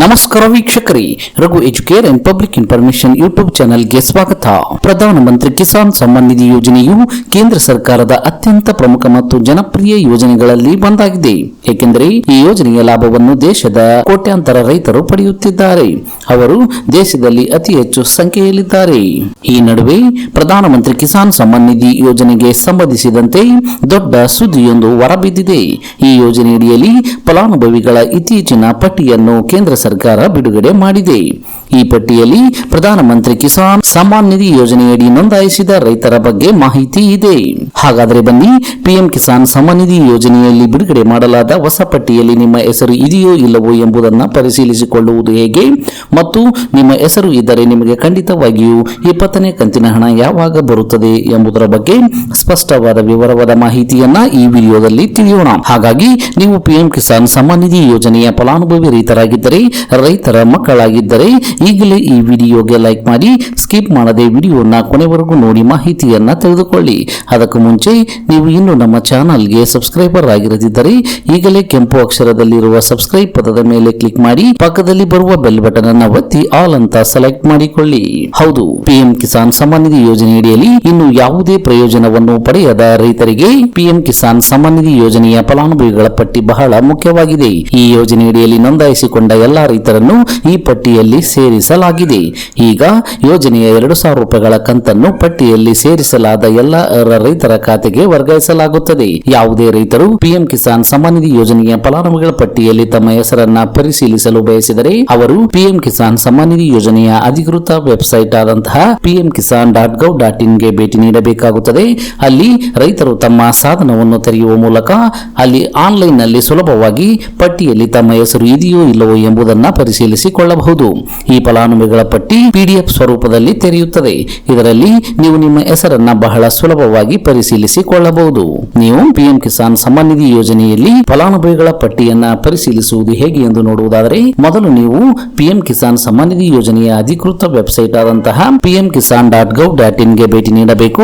ನಮಸ್ಕಾರ ವೀಕ್ಷಕರೇ, Raghu Educare and public information YouTube ಚಾನೆಲ್ಗೆ ಸ್ವಾಗತ. ಪ್ರಧಾನಮಂತ್ರಿ ಕಿಸಾನ್ ಸಮ್ಮಾನ್ ನಿಧಿ ಯೋಜನೆಯು ಕೇಂದ್ರ ಸರ್ಕಾರದ ಅತ್ಯಂತ ಪ್ರಮುಖ ಮತ್ತು ಜನಪ್ರಿಯ ಯೋಜನೆಗಳಲ್ಲಿ ಒಂದಾಗಿದೆ. ಏಕೆಂದರೆ ಈ ಯೋಜನೆಯ ಲಾಭವನ್ನು ದೇಶದ ಕೋಟ್ಯಾಂತರ ರೈತರು ಪಡೆಯುತ್ತಿದ್ದಾರೆ. ಅವರು ದೇಶದಲ್ಲಿ ಅತಿ ಹೆಚ್ಚು ಸಂಖ್ಯೆಯಲ್ಲಿದ್ದಾರೆ. ಈ ನಡುವೆ ಪ್ರಧಾನಮಂತ್ರಿ ಕಿಸಾನ್ ಸಮ್ಮಾನ್ ನಿಧಿ ಯೋಜನೆಗೆ ಸಂಬಂಧಿಸಿದಂತೆ ದೊಡ್ಡ ಸುದ್ದಿಯೊಂದು ಹೊರಬಿದ್ದಿದೆ. ಈ ಯೋಜನೆಯಡಿಯಲ್ಲಿ ಫಲಾನುಭವಿಗಳ ಇತ್ತೀಚಿನ ಪಟ್ಟಿಯನ್ನು ಕೇಂದ್ರ ಸರ್ಕಾರ ಬಿಡುಗಡೆ ಮಾಡಿದೆ. ಈ ಪಟ್ಟಿಯಲ್ಲಿ ಪ್ರಧಾನಮಂತ್ರಿ ಕಿಸಾನ್ ಸಮ್ಮಾನ್ ನಿಧಿ ಯೋಜನೆಯಡಿ ನೋಂದಾಯಿಸಿದ ರೈತರ ಬಗ್ಗೆ ಮಾಹಿತಿ ಇದೆ. ಹಾಗಾದರೆ ಬನ್ನಿ, ಪಿಎಂ ಕಿಸಾನ್ ಸಮ್ಮಾನ್ ನಿಧಿ ಯೋಜನೆಯಲ್ಲಿ ಬಿಡುಗಡೆ ಮಾಡಲಾದ ಹೊಸ ಪಟ್ಟಿಯಲ್ಲಿ ನಿಮ್ಮ ಹೆಸರು ಇದೆಯೋ ಇಲ್ಲವೋ ಎಂಬುದನ್ನು ಪರಿಶೀಲಿಸಿಕೊಳ್ಳುವುದು ಹೇಗೆ? ಮತ್ತು ನಿಮ್ಮ ಹೆಸರು ಇದ್ದರೆ ನಿಮಗೆ ಖಂಡಿತವಾಗಿಯೂ ಇಪ್ಪತ್ತನೇ ಕಂತಿನ ಹಣ ಯಾವಾಗ ಬರುತ್ತದೆ ಎಂಬುದರ ಬಗ್ಗೆ ಸ್ಪಷ್ಟವಾದ ವಿವರವಾದ ಮಾಹಿತಿಯನ್ನ ಈ ವಿಡಿಯೋದಲ್ಲಿ ತಿಳಿಯೋಣ. ಹಾಗಾಗಿ, ನೀವು ಪಿಎಂ ಕಿಸಾನ್ ಸಮ್ಮಾನ್ ನಿಧಿ ಯೋಜನೆಯ ಫಲಾನುಭವಿ ರೈತರಾಗಿದ್ದರೆ, ರೈತರ ಮಕ್ಕಳಾಗಿದ್ದರೆ ಈಗಲೇ ಈ ವಿಡಿಯೋಗೆ ಲೈಕ್ ಮಾಡಿ, ಸ್ಕಿಪ್ ಮಾಡದೆ ವಿಡಿಯೋನ ಕೊನೆವರೆಗೂ ನೋಡಿ ಮಾಹಿತಿಯನ್ನ ತಿಳಿದುಕೊಳ್ಳಿ ಅದಕ್ಕೂ ಮುಂಚೆ, ನೀವು ಇನ್ನು ನಮ್ಮ ಚಾನಲ್ಗೆ ಸಬ್ಸ್ಕ್ರೈಬರ್ ಆಗಿರದಿದ್ದರೆ, ಈಗಲೇ ಕೆಂಪು ಅಕ್ಷರದಲ್ಲಿರುವ ಸಬ್ಸ್ಕ್ರೈಬ್ ಪದದ ಮೇಲೆ ಕ್ಲಿಕ್ ಮಾಡಿ, ಪಕ್ಕದಲ್ಲಿ ಬರುವ ಬೆಲ್ ಬಟನ್ ಅನ್ನ ಒತ್ತಿ ಆಲ್ ಅಂತ ಸೆಲೆಕ್ಟ್ ಮಾಡಿಕೊಳ್ಳಿ. ಹೌದು, ಪಿಎಂ ಕಿಸಾನ್ ಸಮ್ಮಾನ್ ನಿಧಿ ಯೋಜನೆಯಡಿಯಲ್ಲಿ ಇನ್ನು ಯಾವುದೇ ಪ್ರಯೋಜನವನ್ನು ಪಡೆಯದ ರೈತರಿಗೆ ಪಿಎಂ ಕಿಸಾನ್ ಸಮ್ಮಾನ್ ನಿಧಿ ಯೋಜನೆಯ ಫಲಾನುಭವಿಗಳ ಪಟ್ಟಿ ಬಹಳ ಮುಖ್ಯವಾಗಿದೆ. ಈ ಯೋಜನೆಯಡಿಯಲ್ಲಿ ನೋಂದಾಯಿಸಿಕೊಂಡ ಎಲ್ಲಾ ರೈತರನ್ನು ಈ ಪಟ್ಟಿಯಲ್ಲಿ ಸೇರಿಸಲಾಗಿದೆ ಈಗ ಯೋಜನೆಯ ಎರಡು ಸಾವಿರ ರೂಪಾಯಿಗಳ ಕಂತನ್ನು ಪಟ್ಟಿಯಲ್ಲಿ ಸೇರಿಸಲಾದ ಎಲ್ಲ ರೈತರ ಖಾತೆಗೆ ವರ್ಗಾಯಿಸಲಾಗುತ್ತದೆ. ಯಾವುದೇ ರೈತರು ಪಿಎಂ ಕಿಸಾನ್ ಸಮ್ಮಾನ ನಿಧಿ ಯೋಜನೆಯ ಫಲಾನುಭವಿಗಳ ಪಟ್ಟಿಯಲ್ಲಿ ತಮ್ಮ ಹೆಸರನ್ನ ಪರಿಶೀಲಿಸಲು ಬಯಸಿದರೆ ಅವರು ಪಿಎಂ ಕಿಸಾನ್ ಸಮ್ಮಾನ ನಿಧಿ ಯೋಜನೆಯ ಅಧಿಕೃತ ವೆಬ್ಸೈಟ್ ಆದಂತಹ PM Kisan dot gov dot ಇನ್ಗೆ ಭೇಟಿ ನೀಡಬೇಕಾಗುತ್ತದೆ. ಅಲ್ಲಿ ರೈತರು ತಮ್ಮ ಸಾಧನವನ್ನು ತೆರೆಯುವ ಮೂಲಕ ಅಲ್ಲಿ ಆನ್ಲೈನ್ನಲ್ಲಿ ಸುಲಭವಾಗಿ ಪಟ್ಟಿಯಲ್ಲಿ ತಮ್ಮ ಹೆಸರು ಇದೆಯೋ ಇಲ್ಲವೋ ಎಂಬುದನ್ನು ಪರಿಶೀಲಿಸಿಕೊಳ್ಳಬಹುದು. ಈ ಫಲಾನುಭವಿಗಳ ಪಟ್ಟಿ ಪಿಡಿಎಫ್ ಸ್ವರೂಪದಲ್ಲಿ ತೆರೆಯುತ್ತದೆ. ಇದರಲ್ಲಿ ನೀವು ನಿಮ್ಮ ಹೆಸರನ್ನ ಬಹಳ ಸುಲಭವಾಗಿ ಪರಿಶೀಲಿಸಿಕೊಳ್ಳಬಹುದು. ನೀವು ಪಿಎಂ ಕಿಸಾನ್ ಸಮ್ಮಾನ್ ನಿಧಿ ಯೋಜನೆಯಲ್ಲಿ ಫಲಾನುಭವಿಗಳ ಪಟ್ಟಿಯನ್ನ ಪರಿಶೀಲಿಸುವುದು ಹೇಗೆ ಎಂದು ನೋಡುವುದಾದರೆ, ಮೊದಲು ನೀವು ಪಿಎಂ ಕಿಸಾನ್ ಸಮ್ಮಾನ್ ನಿಧಿ ಯೋಜನೆಯ ಅಧಿಕೃತ ವೆಬ್ಸೈಟ್ ಆದಂತಹ PM Kisan dot gov dot ಇನ್ಗೆ ಭೇಟಿ ನೀಡಬೇಕು.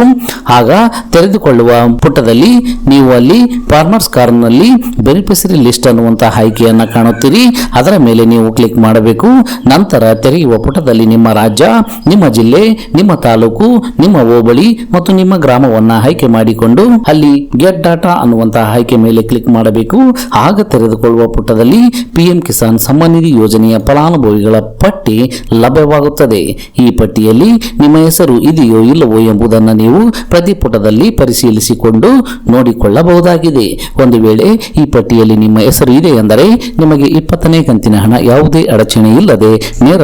ಆಗ ತೆರೆದುಕೊಳ್ಳುವ ಪುಟದಲ್ಲಿ ನೀವು ಅಲ್ಲಿ ಫಾರ್ಮರ್ಸ್ ಕಾರ್ನಲ್ಲಿ ಬೆನಿಫಿಸರಿ ಲಿಸ್ಟ್ ಅನ್ನುವಂತಹ ಆಯ್ಕೆಯನ್ನ ಕಾಣುತ್ತೀರಿ. ಅದರ ಮೇಲೆ ನೀವು ಕ್ಲಿಕ್ ಮಾಡಬೇಕು. ನಂತರ ತೆರೆಯುವ ಪುಟದಲ್ಲಿ ನಿಮ್ಮ ರಾಜ್ಯ, ನಿಮ್ಮ ಜಿಲ್ಲೆ, ನಿಮ್ಮ ತಾಲೂಕು, ನಿಮ್ಮ ಹೋಬಳಿ ಮತ್ತು ನಿಮ್ಮ ಗ್ರಾಮವನ್ನ ಆಯ್ಕೆ ಮಾಡಿಕೊಂಡು ಅಲ್ಲಿ ಗೆಟ್ ಡಾಟಾ ಅನ್ನುವಂತಹ ಆಯ್ಕೆ ಮೇಲೆ ಕ್ಲಿಕ್ ಮಾಡಬೇಕು. ಆಗ ತೆರೆದುಕೊಳ್ಳುವ ಪುಟದಲ್ಲಿ ಪಿಎಂ ಕಿಸಾನ್ ಸಮ್ಮಾನ್ ನಿಧಿ ಯೋಜನೆಯ ಫಲಾನುಭವಿಗಳ ಪಟ್ಟಿ ಲಭ್ಯವಾಗುತ್ತದೆ. ಈ ಪಟ್ಟಿಯಲ್ಲಿ ನಿಮ್ಮ ಹೆಸರು ಇದೆಯೋ ಇಲ್ಲವೋ ಎಂಬುದನ್ನು ನೀವು ಪ್ರತಿ ಪುಟದಲ್ಲಿ ಪರಿಶೀಲಿಸಿಕೊಂಡು ನೋಡಿಕೊಳ್ಳಬಹುದಾಗಿದೆ. ಒಂದು ವೇಳೆ ಈ ಪಟ್ಟಿಯಲ್ಲಿ ನಿಮ್ಮ ಹೆಸರು ಇದೆ ಎಂದರೆ ನಿಮಗೆ ಇಪ್ಪತ್ತನೇ ಕಂತಿನ ಹಣ ಯಾವುದೇ ಅಡಚಣೆ ಇಲ್ಲದೆ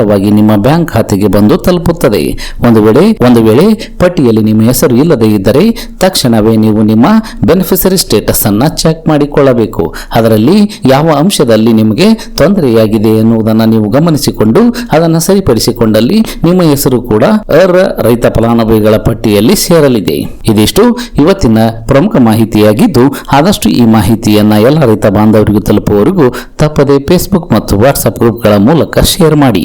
ನೇರವಾಗಿ ನಿಮ್ಮ ಬ್ಯಾಂಕ್ ಖಾತೆಗೆ ಬಂದು ತಲುಪುತ್ತದೆ. ಒಂದು ವೇಳೆ ಒಂದು ವೇಳೆ ಪಟ್ಟಿಯಲ್ಲಿ ನಿಮ್ಮ ಹೆಸರು ಇಲ್ಲದೆ ಇದ್ದರೆ ತಕ್ಷಣವೇ ನೀವು ನಿಮ್ಮ ಬೆನಿಫಿಷರಿ ಸ್ಟೇಟಸ್ ಅನ್ನ ಚೆಕ್ ಮಾಡಿಕೊಳ್ಳಬೇಕು. ಅದರಲ್ಲಿ ಯಾವ ಅಂಶದಲ್ಲಿ ನಿಮಗೆ ತೊಂದರೆಯಾಗಿದೆ ಎನ್ನುವುದನ್ನು ನೀವು ಗಮನಿಸಿಕೊಂಡು, ಅದನ್ನು ಸರಿಪಡಿಸಿಕೊಂಡಲ್ಲಿ ನಿಮ್ಮ ಹೆಸರು ಕೂಡ ಅರ್ಹ ರೈತ ಫಲಾನುಭವಿಗಳ ಪಟ್ಟಿಯಲ್ಲಿ ಸೇರಲಿದೆ. ಇದಿಷ್ಟು ಇವತ್ತಿನ ಪ್ರಮುಖ ಮಾಹಿತಿಯಾಗಿದ್ದು, ಆದಷ್ಟು ಈ ಮಾಹಿತಿಯನ್ನ ಎಲ್ಲ ರೈತ ಬಾಂಧವರಿಗೂ ತಲುಪುವವರೆಗೂ ತಪ್ಪದೆ ಫೇಸ್ಬುಕ್ ಮತ್ತು ವಾಟ್ಸ್ಆಪ್ ಗ್ರೂಪ್ಗಳ ಮೂಲಕ ಶೇರ್ ಮಾಡಿ.